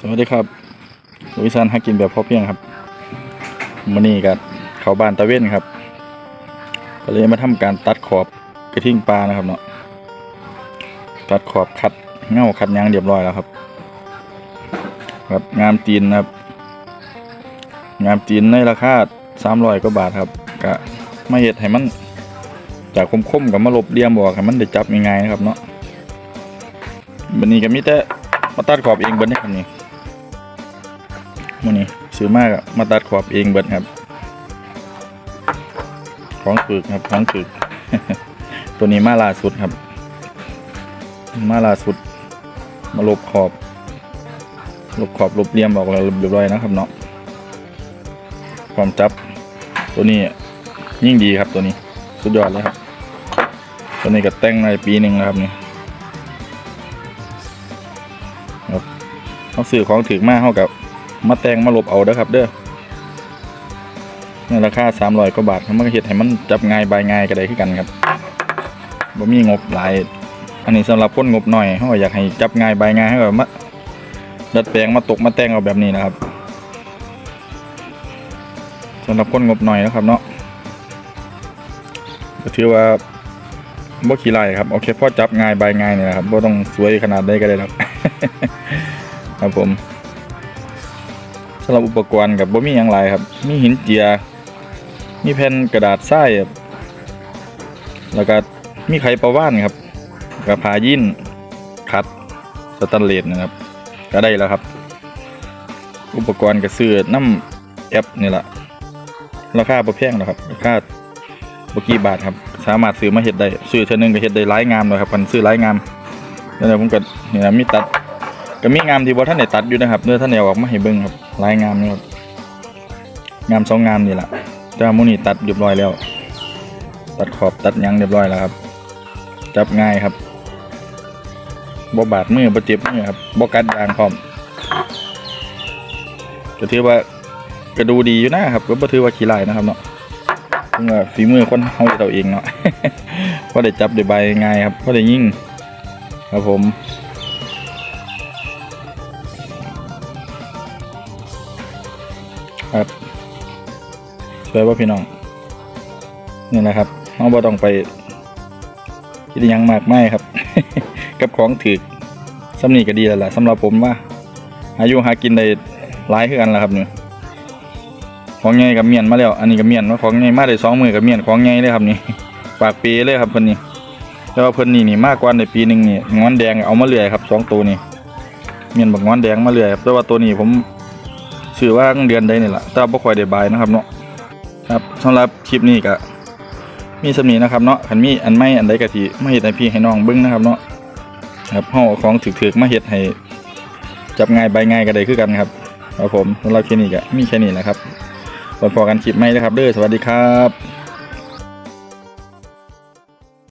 สวัสดีครับวิชานฮักกินแบบพอเพียงครับมื่อนี้กับเขาบ้านตะเว้นครับ ก็เลยมาทำการตัดขอบกระทิ่งปลานะครับเนาะ ตัดขอบคัดเง่าคัดยางเรียบร้อยแล้วครับครับ งามตีนนะครับงามตีนในราคาสามร้อยกว่าบาทครับก็มาเห็ดให้มันจากคมๆกับมาลบเลียมบอกให้มันได้จับง่ายๆนะครับเนาะวันนี้ก็มีแต่มาตัดขอบเองบิดนะครับนี่ มื่อนี้ซื้อมากอะมาตัดขอบเองเบิดครับ ของฝึกครับของฝึก ตัวนี้มาล่าสุดครับ มาล่าสุด มาลบขอบลบขอบลบเลียมออกแล้วเรียบร้อยนะครับเนาะความจับตัวนี้ยิ่งดีครับตัวนี้ สุดยอดเลยครับ ตัวนี้ก็แต่งในปีหนึ่งแล้วครับนี่ครับเขาซื้อของถึกมากเขากับ มาแต่งมาลบเอาเด้อครับ เด้อในราคาสามร้อยกว่าบาทมันก็เห็ดให้มันจับง่ายบายง่ายก็ได้ขึ้นกันครับบ่มีงบหลาย อันนี้สำหรับคนงบหน่อยเขาอยากให้จับง่ายบายง่ายให้แบบมาดัดแปลงมาตกมาแต่งเอาแบบนี้นะครับสำหรับคนงบหน่อยนะครับเนาะก็ถือว่าบ่ขี้ไล่ครับโอเคพอจับง่ายบายง่ายเนี่แหละครับบ่ต้องสวยขนาดใดก็ได้ครับ ครับผม สำหรับอุปกรณ์กับบ่มีหยังหลายครับ มีหินเจีย มีแผ่นกระดาษทรายครับแล้วก็มีไขประว่านครับกับพายินคัดสแตนเลสนะครับ ก็ได้แล้วครับ อุปกรณ์ก็ซื้อน้ำแอปนี่แหละราคาบ่แพงหรอกครับราคาบกี่บาทครับ สามารถซื้อมาเฮ็ดได้ซื้อเท่านึงก็เฮ็ดได้หลายงามเลยครับคันซื้อหลายงามแล้วเดี๋ยวผมก็นี่นะมีตัด ก็มีงามที่บ่ท่านได้ตัดอยู่นะครับเนื้อท่านได้ออกมาให้เบิ่งครับลายงามนี่ครับงามสองงามนี่แหละแต่ว่ามูนี่ตัดเรียบร้อยแล้ว ตัดขอบตัดยังเรียบร้อยแล้วครับ จับง่ายครับบ่บาดมือบ่เจ็บมือครับบ่กัดยางพร้อมก็ถือว่าก็ดูดีอยู่นะครับก็บ่ถือว่าขี้ลายนะครับเนาะเมื่อฝีมือคนเฮาเราเองเนาะพอได้จับได้ใบง่ายครับพอได้ยิ่งครับผม ครับสวยป่ะพี่น้องนี่แหละครับน้องบ่ต้องไปคิดยังมากไม่ครับ กับของถือสำนีก็ดีแล้วล่ะสำหรับผมว่า อายุหากินได้หลายคือกันแล้วครับเนี่ยของไงกับเมียนมาแล้ว อันนี้กับเมียนมาของไงมาได้สองมือกับเมียนของไงเลยครับนี่ปากปีเลยครับเพิ่นนี่แต่ว่าเพิ่นนี่นี่มากกว่าในปีหนึ่งนี่งอนแดงเอามาเลื่อยครับสองตัวนี่เมียนบักงอนแดงมาเลื่อยครับแต่ว่าตัวนี้ผม ซื้อว่าเดือนใดนี่แหละแต่ว่าบ่ค่อยได้บายนะครับเนาะครับสำหรับคลิปนี้ก็มีสำนีนะครับเนาะคันมีอันไม่อันใดกะทิมาเห็ดให้พี่ให้น้องเบิ้งนะครับเนาะครับห่อของถือๆมาเห็ดให้จับง่ายใบง่ายก็ได้คือกันครับครับผมสำหรับคลิปนี้ก็มีแค่นี้แหละครับพบกันคลิปใหม่นะครับเด้อสวัสดีครับ